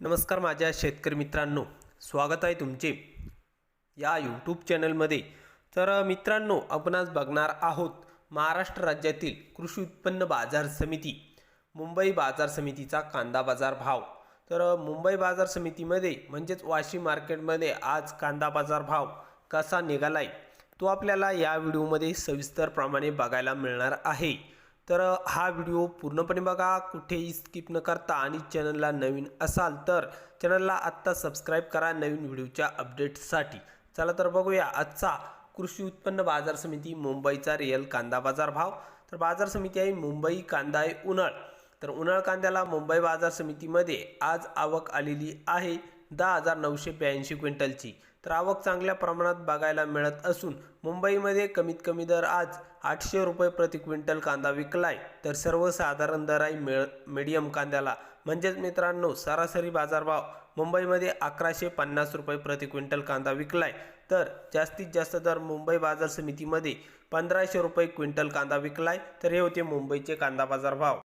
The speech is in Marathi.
नमस्कार माझ्या शेतकरी मित्रांनो. स्वागत आहे तुमचे या यूट्यूब चॅनलमध्ये तर मित्रांनो आपण आज बघणार आहोत महाराष्ट्र राज्यातील कृषी उत्पन्न बाजार समिती मुंबई बाजार समितीचा कांदा बाजार भाव. तर मुंबई बाजार समितीमध्ये म्हणजेच वाशी मार्केटमध्ये आज कांदा बाजार भाव कसा निघालाय तो आपल्याला या व्हिडिओमध्ये सविस्तरप्रमाणे बघायला मिळणार आहे. तर हा व्हिडिओ पूर्णपणे बघा. कुठेही स्किप न करता आणि चॅनलला नवीन असाल तर चॅनलला आत्ता सबस्क्राईब करा नवीन व्हिडिओच्या अपडेट्ससाठी. चला तर बघूया आजचा कृषी उत्पन्न बाजार समिती मुंबईचा रिअल कांदा बाजार भाव. तर बाजार समिती आहे मुंबई कांदा आहे उन्हाळ. तर उन्हाळ कांद्याला मुंबई बाजार समितीमध्ये आज आवक आलेली आहे. दहा हजार नऊशे ब्याऐंशी क्विंटलची. तर आवक चांगल्या प्रमाणात बघायला मिळत असून मुंबईमध्ये कमीत कमी दर आज आठशे रुपये प्रति क्विंटल कांदा विकलाय. तर सर्वसाधारण दर आहे मिळ मिडियम कांद्याला. म्हणजेच मित्रांनो सरासरी बाजारभाव मुंबईमध्ये अकराशे पन्नास रुपये प्रति क्विंटल कांदा विकलाय. तर जास्तीत जास्त दर मुंबई बाजार समितीमध्ये पंधराशे रुपये क्विंटल कांदा विकलाय. तर हे होते मुंबईचे कांदा बाजार भाव